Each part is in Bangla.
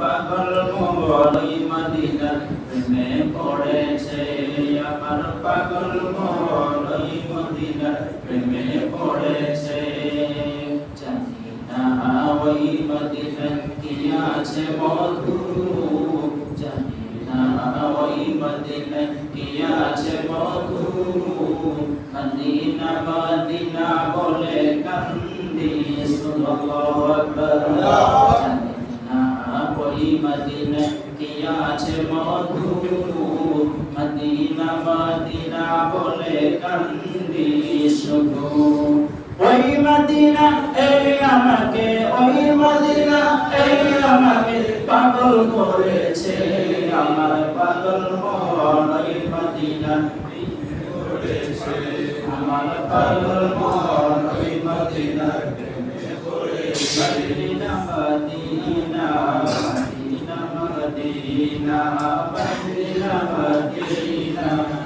পাগল মোরই মদিনা, প্রেমে পড়েছে আমার পাগল মোরই মদিনা, প্রেমে পড়েছে। জানি না ওই মদিনা কি আছে মধু মদিনা গিয়াছে মধু মদিনা মদিনা বলে কান্দি সুবহানাল্লাহ মদিনা বলি মদিনা গিয়াছে মধু ওই মদিনা, এই আমাকে, ওই মদিনা, এই আমাকে পাগল করেছে। আমার পাগল মন ওই মদিনা আমার পাগল মন ওই Medina Medina Medina Medina Medina Medina Medina.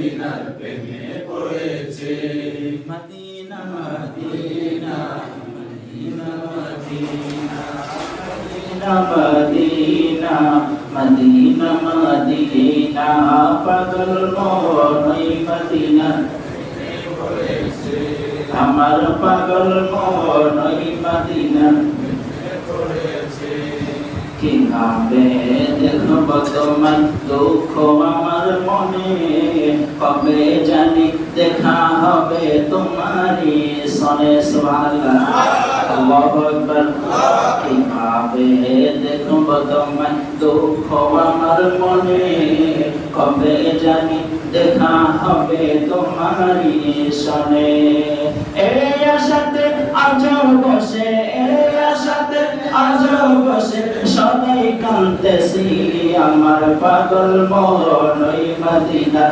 মদিনার প্রেমে পড়েছে। Medina Medina Medina Medina Medina Medina Medina পাগল মোহনই মদিনা আমার পাগল মোহনই মদিনা কীভাবে দেখব তোমার দুঃখ আমার মনে? কবে জানি দেখা হবে তোমারই সনে কীভাবে দেখব তোমার দুঃখ আমার মনে? কবে জানি দেখা হবে তোমারই সনে। আজ বসে আজ বসে, সবাই আমার পাগল ওই মদিনা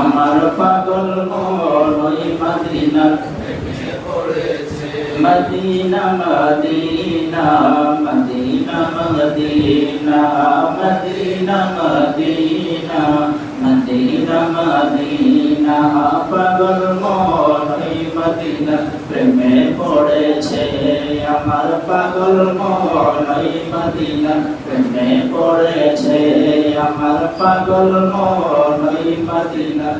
আমার পাগল মন Medina. Medina Medina Medina Medina Medina Medina Medina Medina. পাগল মন মদিনা, প্রেমে পড়েছে আমার পাগল মন মদিনা, প্রেমে পড়েছে। আমার পাগল মন মদিনা